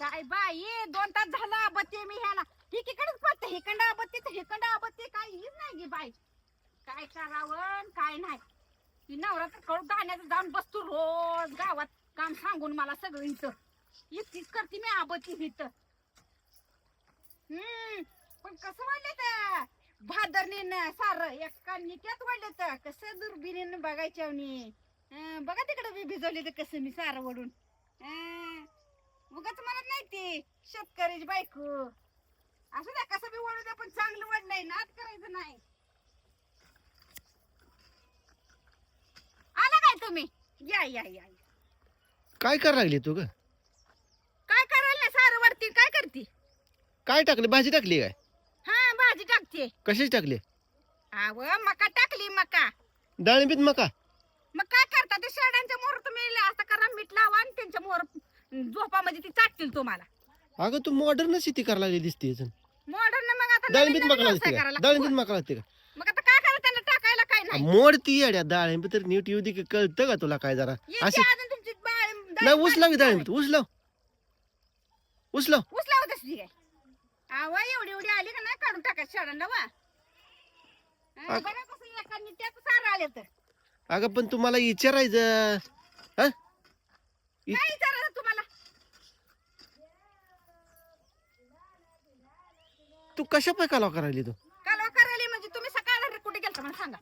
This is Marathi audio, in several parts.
काय बाई दोन तास झाला बत्ती मी ह्याला. एकीकडेच पडते हिकंड बत्ती तर हिकंड बत्ती काही हीच नाही गी बाई. काय करावं काय नाही. ती नवरा तर कळू गाण्याचं जाऊन बसतो रोज गावात काम सांगून मला सगळं इथं इतकीच करते मी आबत्ती इथं हम्म पण कसं वाढले तर? भादरने सार एका निक्यात वाढले तर? कसं दुर्बिणीनं बघायच्या बघा तिकडे मी भिजवले तर कसं मी सारं वडून. अं, उगाच म्हणत नाही ते शेतकऱ्याची बायको. असं द्या कसं बी वळू द्या पण चांगलं वाढलंय नाद करायचं नाही. आला काय तुम्ही? या या या. काय करायला लागली तू ग? काय करायला नाही सारं वरती. काय करते? काय टाकली? भाजी टाकली काय? हा भाजी टाकते. कशाची टाकली? अव मका टाकली मका. डाळिंबीत मका? मग काय करता? ते शेड्यांच्या मोहर तुम्ही असं करा मीठ लावा आणि त्यांच्या मोहर झोपामध्ये ती चाटतील तुम्हाला. अगं तू मॉडर्न शेती करायला लागली दिसते मॉडर्न मग आता डाळिंबीत नवीन मका नवीन लागते व्यवसाय का? करायला डाळिंबीत लागतो. मका लागते का? मग आता काय करा त्यांना टाकायला काय नाही. मोड ती येड्या डाळिंब तर नीट येऊ दे की कळतं का तुला काय जरा? येते अशी अजून तुमची बाळ- नाही डाळिंब ऊस लावी बारीक डाळिंबीत ऊस लाव ऊस लाव ऊस लावत असते काय? आवा एवढी एवढी आली का नाही काढून टाकायचं शेडांना वा? हा, अग- बघा कसं एकाने त्याच सारं आले तर. अगं पण तुम्हाला विचारायचं हा? इ- विचारायचं तुम्हाला तू कशा पैकाला करायली तू? कालवा करायला म्हणजे तुम्ही सकाळ कुठे गेलता मला सांगा.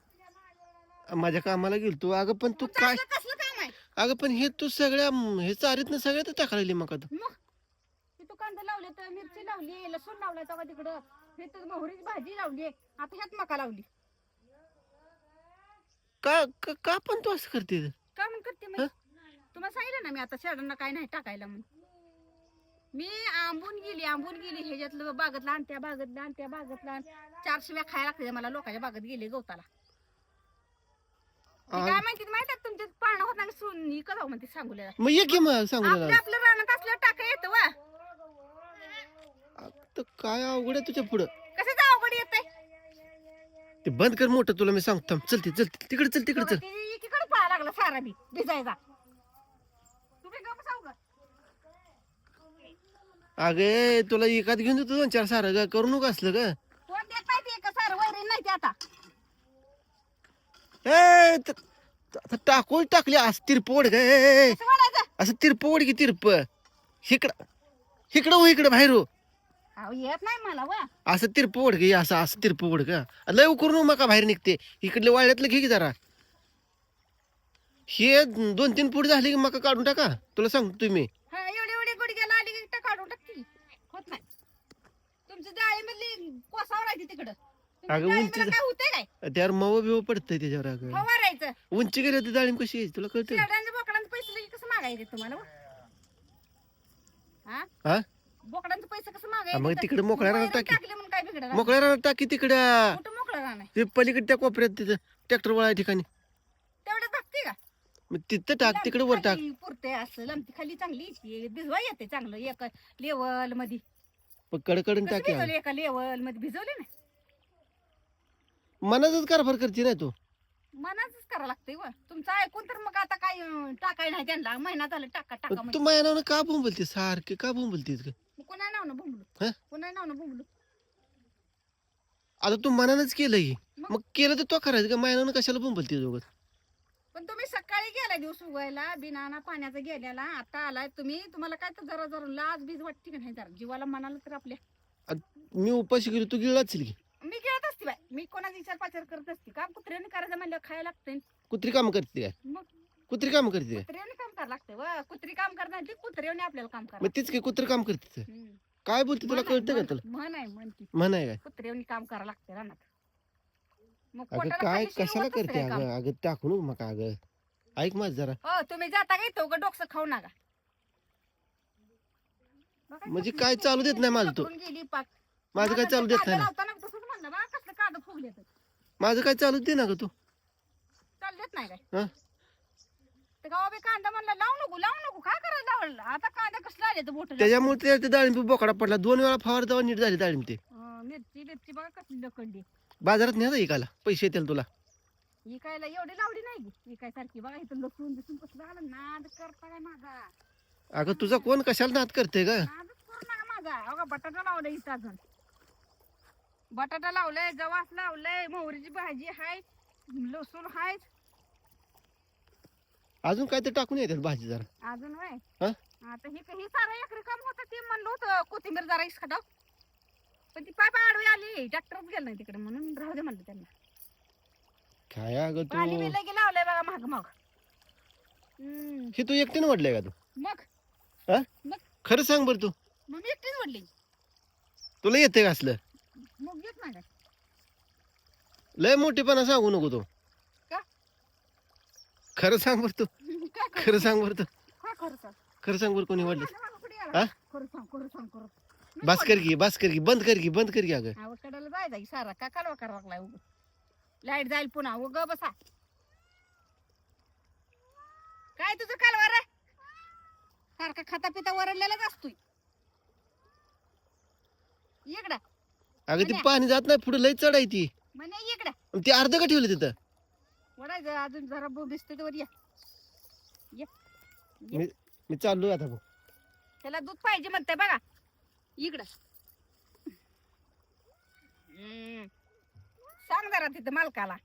माझ्या कामाला गेलो तू अगं पण तू काय कसलं कसलं काम आहे अगं पण हे तू सगळ्या म, हे चारीत ना सगळ्यात टाकायली मका तू मग? तिथं कांदा लावले तर मिरची लावली लसूण लावला तेव्हा तिकडं? हे तर मोहरीची भाजी लावली आता ह्यात मका लावली. का का- का पण तू असं करते? का म्हणून करते मी तुम्हाला सांगितलं ना मी आता शेडांना काय नाही टाकायला म्हणून. मी आंबून गेली आंबून गेली. ह्याच्यातलं बागतला आण त्या बागतला आण त्या बागतला चार शिव्या खायला लागते मला. लोकांच्या बागत गेले गवताला. ते काय माहिती माहिती आहे तुमच्या पाळणं होत नाही सुन इकत जाऊ म्हणते सांगूला मग ये की मग सांगू आपलं रानात असलं टाका येतं वा. काय अवघड आहे तुझ्या पुढं? कसं अवघड येतंय? ते बंद कर मोठं तुला मी सांगतो. थांब, चल ते चल तिकडे चल तिकडे चल. एकीकडे पळायला लागला सारा बी. भिजायचा तुम्ही गप जाऊ ग अगे तुला एकात घेऊन देतो दोन चार सारं ग. करू नको असलं ग. कोण देत नाही ते एका सारं? वैरण नाही ते आता. ए त- त- आता टाकून टाकली असं तिरपवड ग ए, ए, ए. कसं म्हणायचं असं तिरपवड की तिरप. इकडं इकडं हो इकडं बाहेर हो. अहो येत नाही मला वा. असं तिरपवड ग असं असं तिरपवड का लय करू मका बाहेर निघते? इकडले वाळ्यातलं घे की जरा. हे दोन तीन फूट झाली की मका काढून टाका. तुला सांगतो तुम्ही हा एवढी एवढी गुडघ्याला आली की इथं काढून टाकते होत नाही तुमची डाळीमधली कोसावर आहे ती तिकडं. तुमच्या अगं, डाळीमध्ये उंचीचं- काय होतंय काय? त्यावर मव बिव पडतंय त्याच्यावर अगं. फवारायचं उंची गेली होती डाळिंब कशी यायची? तुला कळतं शेडांच्या बोकडांचे पैसे लगे कसं मागायचे तुम्हाला व? हा? बोकडांचे पैसे कसं मागायचे मग? तिकडे मोकळ्या रानात वैरण टाकी. टाकली म्हणून काय बिघडलं? मोकळ्या रानात टाकी तिकडं. कुठं मोकळं राहणार ते पलीकडे त्या कोपऱ्यात तिथं ट्रॅक्टर वळा ठिकाणी. का? मग तिथं टाक तिकडे वर टाक. खाली पुरते असं लमती खाली चांगली येते. भिजवा येते चांगलं एका लेवलमध्ये. पण कडकडून कसं टाकी भिजवलं? एका लेवलमध्ये भिजवले ना? मनातच कारभार करते ना तू. मनाच करा लागते व. तुमचं ऐकून तर मग आता काय अं, टाकाय नाही त्यांना. महिना झाला टाका टाका तू म्हणजे. माझ्या नावानं का बोंबलते सारखे? का बोंबलतेस ग कोणा नाव ना बोंबलू? हं? कोणा नाव ना बोंबलू? आता तू मनानच केलं की मग? मग केलं तर तो करायचं का? माझ्या नावानं कशाला बोंबलते दोघं? पण तुम्ही सकाळी गेला दिवस उगायला बिनाना पाण्याचा गेल्याला. आता आलाय तुम्ही. तुम्हाला काय तर जरा जरा लाज बीज वाटते का नाही जरा? जीवाला मनाला तर आपल्या. मी उपाशी गेलो तू असेल की. मी खेळत असते बाय मी कोणाचा विचार पाचार करत असते काम कुत्र्याने करायचं म्हणलं खायला लागतंय. कुत्री काम करते काय? मग कुत्री काम करते काय? कुत्र्याने काम करायला लागतंय व. कुत्री काम करणार ती कुत्र्याने आपल्याला काम मग करा तीच काय कुत्री काम करते काय बोलते तुला कळतं का तुला? म्हण आहे काय? कुत्र्याने काम करायला लागतंय रानात. मग अगं पोटाला काय खाल्ल्याशिवाय कशाला करते काम? अगं? अगं टाकू नको मका अगं. ऐक माझ जरा. हो तुम्ही जाता का इथं? उगाच डोकसं खाऊ नका. बघा, म्हणजे काय चालू देत नाही माझं तो? गेली पाक. माझं काय चालू देत नाही ना? लावताना तसंच बा कसलं कांदा फुगले तर माझं काय चालू दे ना ग तू. चाल देत नाही काय? हं? तर गावा बी कांदा म्हणला लावू नको लावू नको काय करायला लावलं? आता कांदा कसला आले तर बोट त्याच्यामुळे त्या ते डाळिंब बोकडा पडला. दोन वेळा फवार तेव्हा नीट झाली डाळिंब ते. मिरची मिरची बघा कसली लकडली बाजारात नाही एकाला पैसे येतील तुला. विकायला एवढी लावली नाही की विकायसारखी बघा इथं लसूण बिसून कसलं आलं नाद करता काय माझा? अगं तुझा कोण कशाला नाद करते ग? नादच बटाटा लावलाय इथं अजून. बटाटा लावलाय जवास लावलाय मोहरीची भाजी हाय लसूण हाय. अजून काय तर टाकून येतात भाजी जरा. अजून वय हा? आता हे हे सारं एकरी काम होतं ते म्हणलं होतं कोथिंबीर जरा इसकटाव पण ती पाय आडवी आली. ट्रॅक्टरच गेलं नाही तिकडे म्हणून राहू दे म्हणलं त्यांना. काय अगं पाणी तू लगे लावलंय बघा माग मग. हम्म, हे तू एकटीनं वाढलंय का तू? मग? हा? मग? खरं सांग बरं तू. मग मी एकटीच तुला येते का असलं? मग लय मोठेपणा सांगू नको तू. का? खरं सांग बरं तू. काय कर खरं सांग बरं तू. काय खरं सांग? खरं सांग बरं कोणी वाढलं. माझ्या मागं कुठे गेला? हा? खरं सांग खरं सांग खरं मी बस. कर की बस कर की बंद कर की बंद कर की अगं. अहो कडाला जायचा की सारा का कालवा करावा लागलाय उग? लाइट जाईल पुन्हा उग बसा. काय तुझं कालवा रे? सारखा खाता पिता वरडलेलाच असतोय इकडं. अगं ती. पाणी जात नाही पुढे लय चढाय ती म्हणे इकडं ते अर्ध का ठेवलं तिथं वडायचं अजून जरा बो दिसते वर ये ये. ये. मी मी चाललोय आता भाऊ त्याला दूध पाहिजे म्हणते बघा इकडं हम्म. सांग जरा तिथं मालकाला